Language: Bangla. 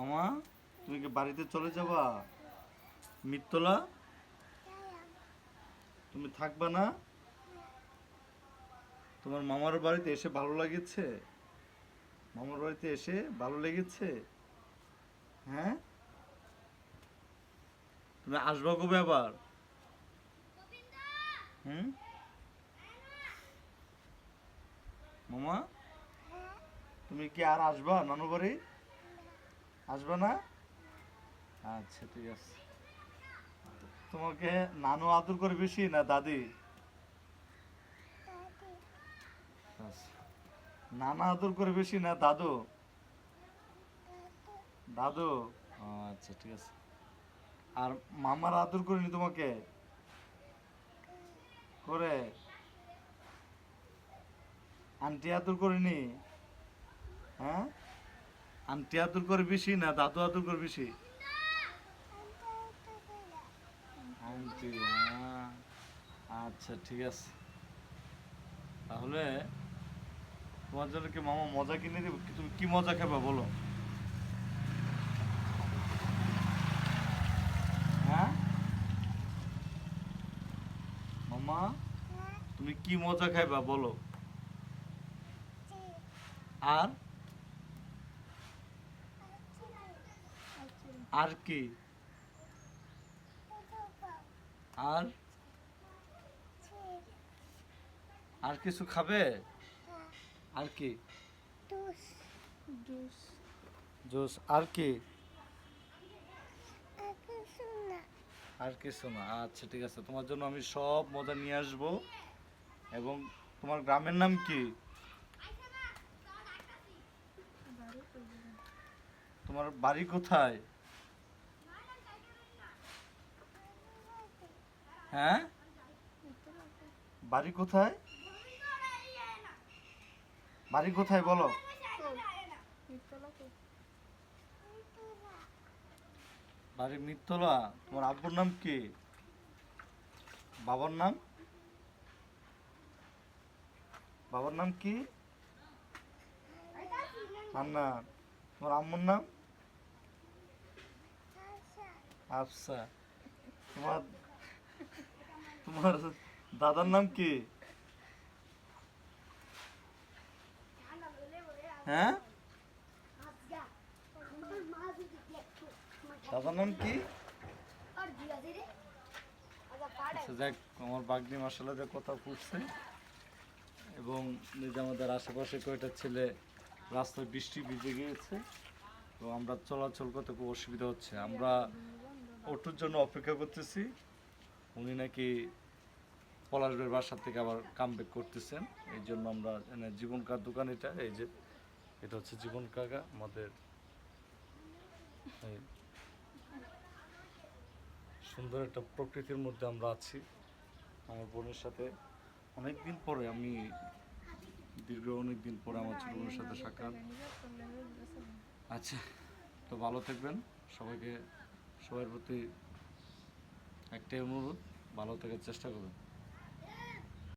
মামা, তুমি কি বাড়িতে চলে যাবা? মিত্তলা? তুমি থাকবা না? তোমার মামার বাড়িতে এসে ভালো লাগেছে? মামার বাড়িতে এসে ভালো লেগেছে? হ্যাঁ? তুমি আসবা কবে আবার? হুম? মামা, তুমি কি আর আসবা নানু বাড়ি? আসবে না? আচ্ছা ঠিক আছে। তোমাকে নানু আদর করে বেশি না দাদি। নানা আদর করে বেশি না দাদু? দাদু? আচ্ছা ঠিক আছে। আর মামার আদর করিনি তোমাকে? করে? আন্টি আদর করিনি? হ্যাঁ? আন্টি আদর করে বেশি না দাদু আদর করে বেশি। আচ্ছা ঠিক আছে। তাহলে তোমার জন্য কি মামা মজা কিনে দেবো? তুমি কি মজা খাবা, বলো? হ্যাঁ? মামা, তুমি কি মজা খাইবা, বলো? আর? আর কি? আর? আর কিছু খাবে? আর কি? জুস। আর কি? আর কিছু না। আচ্ছা ঠিক আছে। তোমার জন্য আমি সব মজা নিয়ে আসব। এবং তোমার গ্রামের নাম কি? তোমার বাড়ি কোথায়? হ্যাঁ? বাড়ি কোথায়? বাড়ি কোথায় বলো? বাড়ি মিত্তলা। তোমার আব্বুর নাম কি? বাবার নাম? বাবার নাম কি? না তোমার আম্মুর নাম? আফসা। তোমার তোমার দাদার নাম কি? হ্যাঁ? দাদার নাম কি? আচ্ছা যাক, আমার বাগনি মাসালা যে কথা ফুটছে এবং আমাদের আশেপাশে কয়টা ছেলে রাস্তায় বৃষ্টি ভিজে গিয়েছে, তো আমরা চলাচল করতে খুব অসুবিধা হচ্ছে। আমরা অটোর জন্য অপেক্ষা করতেছি। উনি নাকি পলাশবের বাসার থেকে আবার কাম করতেছেন। এই জন্য আমরা এখানে জীবন কার দোকান এটা? এই যে, এটা হচ্ছে জীবন কাকা, আমাদের সুন্দর একটা প্রকৃতির মধ্যে আমরা আছি। আমার বোনের সাথে অনেক দিন পরে আমি, দীর্ঘ অনেক দিন পরে আমার ছোট বোনের সাথে সাক্ষাৎ। আচ্ছা তো ভালো থাকবেন। সবাইকে, সবার প্রতি একটাই অনুরোধ ভালো থাকার চেষ্টা করবেন।